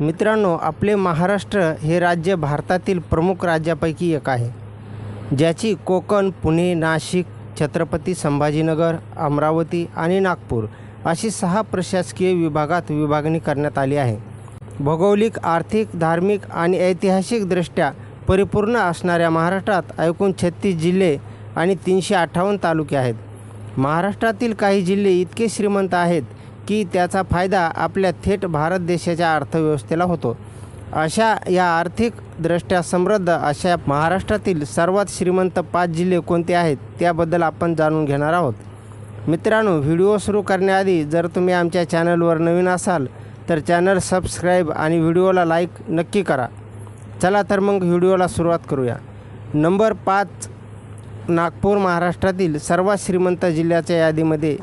मित्रांनो आपले महाराष्ट्र हे राज्य भारतातील प्रमुख राज्यापैकी एक आहे ज्याची कोकण पुणे नाशिक छत्रपती संभाजीनगर अमरावती आणि नागपूर अशी सहा प्रशासकीय विभागात विभागणी करण्यात आली आहे. भौगोलिक आर्थिक धार्मिक आणि ऐतिहासिकदृष्ट्या परिपूर्ण असणाऱ्या महाराष्ट्रात एकूण छत्तीस जिल्हे आणि तीनशे अठ्ठावन्न तालुके आहेत. महाराष्ट्रातील काही जिल्हे इतके श्रीमंत आहेत की त्याचा फायदा आपल्या थेट भारत देशाच्या अर्थव्यवस्थेला होतो. अशा या आर्थिकदृष्ट्या समृद्ध अशा महाराष्ट्रातील सर्वात श्रीमंत पाच जिल्हे कोणते आहेत त्याबद्दल आपण जाणून घेणार आहोत. मित्रांनो व्हिडिओ सुरू करण्याआधी जर तुम्ही आमच्या चॅनलवर नवीन असाल तर चॅनल सबस्क्राईब आणि व्हिडिओला लाईक नक्की करा. चला तर मग व्हिडिओला सुरुवात करूया. नंबर पाच नागपूर महाराष्ट्रातील सर्वात श्रीमंत जिल्ह्याच्या यादीमध्ये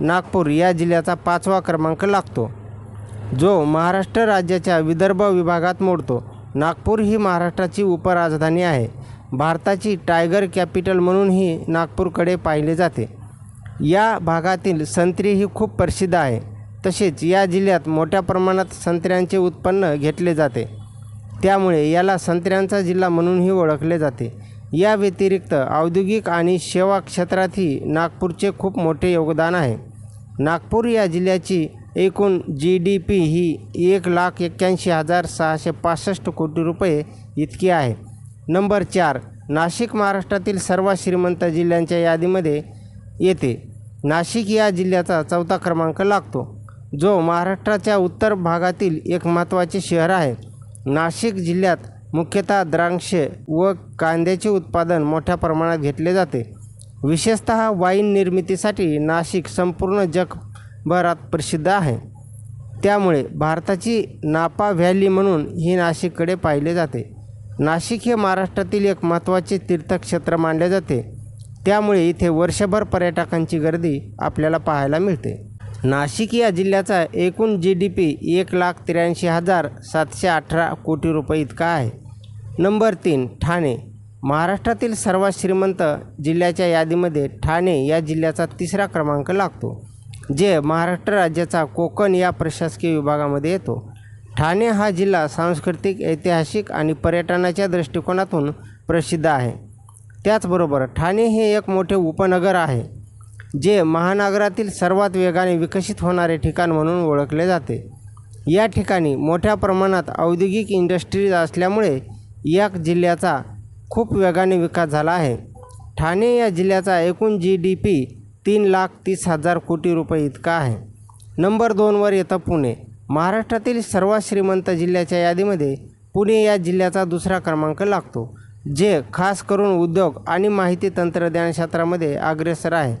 नागपूर या जिल्ह्याचा पाचवा क्रमांक लागतो. जो महाराष्ट्र राज्याच्या विदर्भ विभागात मोडतो. नागपूर ही महाराष्ट्राची उपराजधानी आहे. भारताची टायगर कॅपिटल म्हणूनही नागपूरकडे पाहिले जाते. या भागातील संत्री ही खूप प्रसिद्ध आहे. तसेच या जिल्ह्यात मोठ्या प्रमाणात संत्र्यांचे उत्पन्न घेतले जाते. त्यामुळे याला संत्र्यांचा जिल्हा म्हणूनही ओळखले जाते. या व्यतिरिक्त औद्योगिक आणि सेवा क्षेत्रातही नागपूरचे खूप मोठे योगदान आहे. नागपूर या जिल्ह्याची एकूण जी डी पी ही एक लाख एक्क्याऐंशी हजार सहाशे पासष्ट कोटी रुपये इतकी आहे. नंबर चार नाशिक महाराष्ट्रातील सर्वात श्रीमंत जिल्ह्यांच्या यादीमध्ये येते. नाशिक या जिल्ह्याचा चौथा क्रमांक लागतो जो महाराष्ट्राच्या उत्तर भागातील एक महत्त्वाचे शहर आहे. नाशिक जिल्ह्यात मुख्यतः द्राक्ष व कांद्याचे उत्पादन मोठ्या प्रमाणात घेतले जाते. विशेषतः वाईन निर्मितीसाठी नाशिक संपूर्ण जगभरात प्रसिद्ध आहे. त्यामुळे भारताची नापा व्हॅली म्हणून ही नाशिककडे पाहिले जाते. नाशिक हे महाराष्ट्रातील एक महत्त्वाचे तीर्थक्षेत्र मानले जाते. त्यामुळे इथे वर्षभर पर्यटकांची गर्दी आपल्याला पाहायला मिळते. नाशिक या जिल्ह्याचा एकूण जी डी पी एक लाख त्र्याऐंशी हजार सातशे अठरा कोटी रुपये इतका आहे. नंबर तीन ठाणे. महाराष्ट्रातील सर्वात श्रीमंत जिल्ह्याच्या यादीमध्ये ठाणे या जिल्ह्याचा तिसरा क्रमांक लागतो जे महाराष्ट्र राज्याचा कोकण या प्रशासकीय विभागामध्ये येतो. ठाणे हा जिल्हा सांस्कृतिक ऐतिहासिक आणि पर्यटनाच्या दृष्टिकोनातून प्रसिद्ध आहे. त्याचबरोबर ठाणे हे एक मोठे उपनगर आहे जे महानगरातील सर्वात वेगाने विकसित होणारे ठिकाण म्हणून ओळखले जाते. या ठिकाणी मोठ्या प्रमाणात औद्योगिक इंडस्ट्रीज असल्यामुळे या जिल्ह्याचा खूप वेगाने विकास झाला आहे. ठाणे या जिल्ह्याचा एकूण जी डी पी तीन लाख तीस हजार कोटी रुपये इतका आहे. नंबर दोनवर येतं पुणे. महाराष्ट्रातील सर्वात श्रीमंत जिल्ह्याच्या यादीमध्ये पुणे या जिल्ह्याचा दुसरा क्रमांक लागतो जे खास करून उद्योग आणि माहिती तंत्रज्ञान क्षेत्रामध्ये अग्रेसर आहे.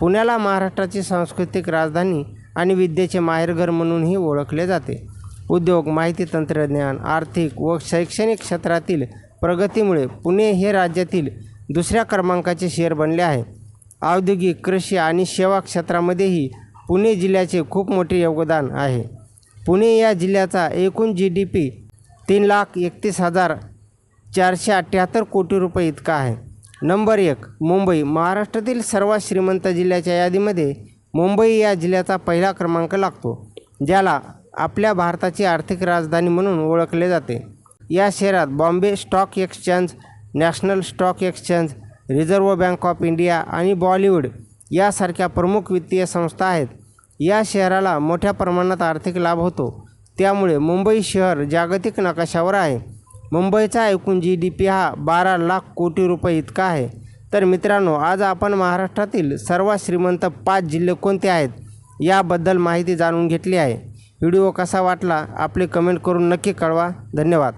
पुण्याला महाराष्ट्राची सांस्कृतिक राजधानी आणि विद्येचे माहेरघर म्हणूनही ओळखले जाते. उद्योग माहिती तंत्रज्ञान आर्थिक व शैक्षणिक क्षेत्रातील प्रगतीमुळे पुणे हे राज्यातील दुसऱ्या क्रमांकाचे शहर बनले आहे. औद्योगिक कृषी आणि सेवा क्षेत्रामध्येही पुणे जिल्ह्याचे खूप मोठे योगदान आहे. पुणे या जिल्ह्याचा एकूण जी डी पी तीन लाख एकतीस हजार चारशे अठ्ठ्याहत्तर कोटी रुपये इतका आहे. नंबर एक मुंबई. महाराष्ट्रातील सर्वात श्रीमंत जिल्ह्याच्या यादीमध्ये मुंबई या जिल्ह्याचा पहिला क्रमांक लागतो ज्याला आपल्या भारताची आर्थिक राजधानी म्हणून ओळखले जाते. या शहरात Bombay stock exchange national stock exchange reserve bank of India आणि बॉलिवूड यासारख्या प्रमुख वित्तीय संस्था आहेत. या शहराला मोठ्या प्रमाणात आर्थिक लाभ होतो. त्यामुळे मुंबई शहर जागतिक नकाशावर आहे. मुंबईचा एकूण जी डी पी हा बारा लाख कोटी रुपये इतका आहे. तर मित्रांनो आज आपण महाराष्ट्रातील सर्वात श्रीमंत पाच जिल्हे कोणते आहेत याबद्दल माहिती जाणून घेतली आहे. व्हिडिओ कसा वाटला आपले कमेंट करून नक्की कळवा. धन्यवाद.